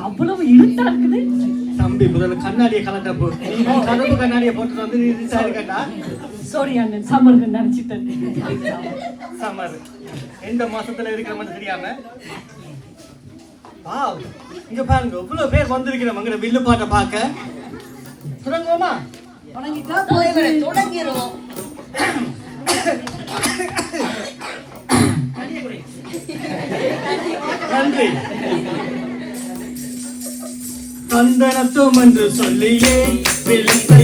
அவ்வளவு இருட்டா இருக்குது தம்பி முதல்ல கண்ணாடியை கலட்ட போ கதவு கண்ணாடியை போட்டு வந்து நீ சாரி அண்ணன் சமருக்கு நினைச்சிட்டேன். சமர். எந்த மாசத்துல இருக்கிற மாதிரி தெரியாம? வாவ் இங்க பாருங்க இவ்வளவு பேர் வந்திருக்கிறோம் அங்க வில்லு பாட்டை பார்க்க. தொடங்குவோமா? தொடங்கிடுவோம் நன்றி. தந்தனத்தும் என்று சொல்லியே விழித்தை